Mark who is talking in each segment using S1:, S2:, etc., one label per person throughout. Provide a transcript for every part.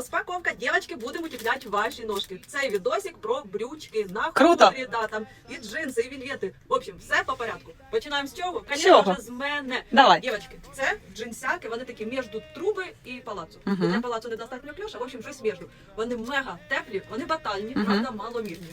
S1: Розпаковка, дівчатки, будемо утепляти ваші ножки. Цей відосик про брючки на
S2: Круто.
S1: да, там і джинси, і вільвети. В общем, все по порядку. Починаємо з чого? Звісно
S2: чого?
S1: ж, з мене.
S2: Давай.
S1: Дівчатки, це джинсяки, вони такі між труби і палацу.
S2: Мгм.
S1: Для палацу недостатньо кльоша, в общем, щось між. Вони мега теплі, вони батальні,
S2: Мгм.
S1: правда, маломірні.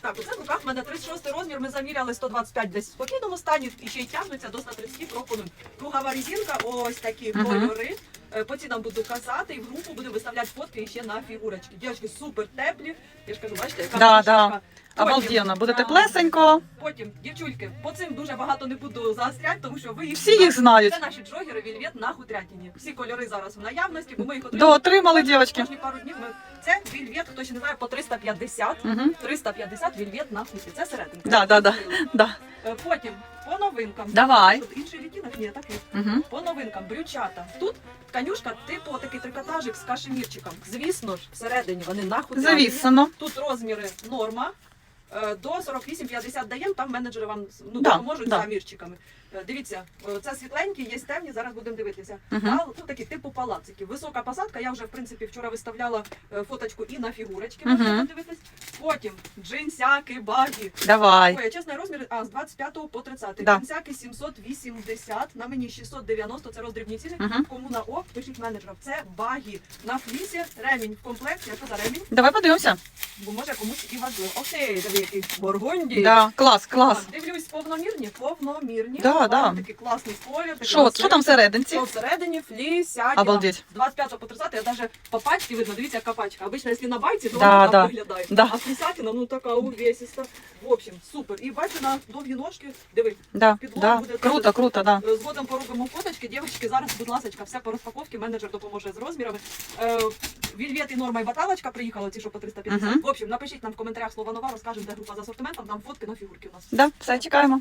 S1: Так, оце в руках в мене 36 розмір, ми заміряли 125 десь в спокійному стані, і ще й тягнуться до 130 пропонуємо. Кругова резинка, ось такі
S2: Мгм.
S1: кольори. Е, По цінам буду казати, і в групу буду виставляти фотки ще на фігурочки. Дівчатки супер теплі. Я ж кажу, бачите, яка
S2: Да, да.
S1: Потім-
S2: Обалденно, буде теплесенько.
S1: Потім, дівчульки, по цим дуже багато не буду заостряти, тому що ви їх
S2: Всі їх знають.
S1: Це наші джогери Вільвет на Хутрятіні. Всі кольори зараз в наявності, бо ми їх отримали.
S2: Доотримали, дівчатки.
S1: Кожні пару днів ми... Це Вільвет, хто ще не знає, по 350.
S2: Угу.
S1: 350 Вільвет на хуті. Це серединка.
S2: Да, да, да. Да.
S1: Е, Потім по новинкам.
S2: Давай.
S1: Тут інший відтінок? Ні, такий.
S2: Угу.
S1: По новинкам брючата. Тут тканюшка, типу такий трикотажик з кашемірчиком. Звісно ж, всередині вони нахуй.
S2: Завісано.
S1: Тут розміри норма. Е, До 48-50 даємо, там менеджери вам ну,
S2: Да,
S1: допоможуть
S2: да.
S1: за мірчиками. Е, Дивіться, е, це світленькі, є темні, зараз будемо дивитися.
S2: Угу.
S1: А тут такі типу палацики. Висока посадка. Я вже в принципі вчора виставляла фоточку і на фігурочки. Можна
S2: Мгм.
S1: подивитись. Потім джинсяки, багі.
S2: Давай.
S1: Ой, чесний розмір, а з 25 по 30.
S2: Да.
S1: Джинсяки 780, на мені 690, це роздрібні ціни.
S2: Мгм.
S1: Кому на ок, пишіть менеджерам. Це багі. На флісі ремінь в комплекті. Що за ремінь?
S2: Давай подивимося.
S1: Бо може комусь і важливо. Окей, диви, який бургунді.
S2: Да, клас, клас.
S1: Так, Дивлюсь, повномірні, повномірні.
S2: Да,
S1: Мають
S2: да.
S1: Такий класний колір. такий
S2: Що, що
S1: красивий.
S2: там всерединці?
S1: Що всередині флісятіна.
S2: Обалдеть.
S1: З 25 по 30 я даже по пачці видно, дивіться, яка пачка. Обично, якщо на байці, то
S2: Да,
S1: вона
S2: да.
S1: так виглядає.
S2: Да.
S1: А флісятіна, ну така увесиста. В общем, супер. І бачу на довгі ножки, диви,
S2: Да,
S1: Підлога
S2: да.
S1: буде
S2: Круто,
S1: теж.
S2: круто, да.
S1: Е, Згодом поробимо фоточки. Дівчатки, зараз, будь ласка, все по розпаковці. Менеджер допоможе з розмірами. Е, Вільвет і норма і баталочка приїхала, ці що по 350.
S2: Мгм.
S1: В общем, напишіть нам в коментарях слово нова, розкажемо, де група з асортиментом, там фотки на фігурки у нас.
S2: Да, все, чекаємо.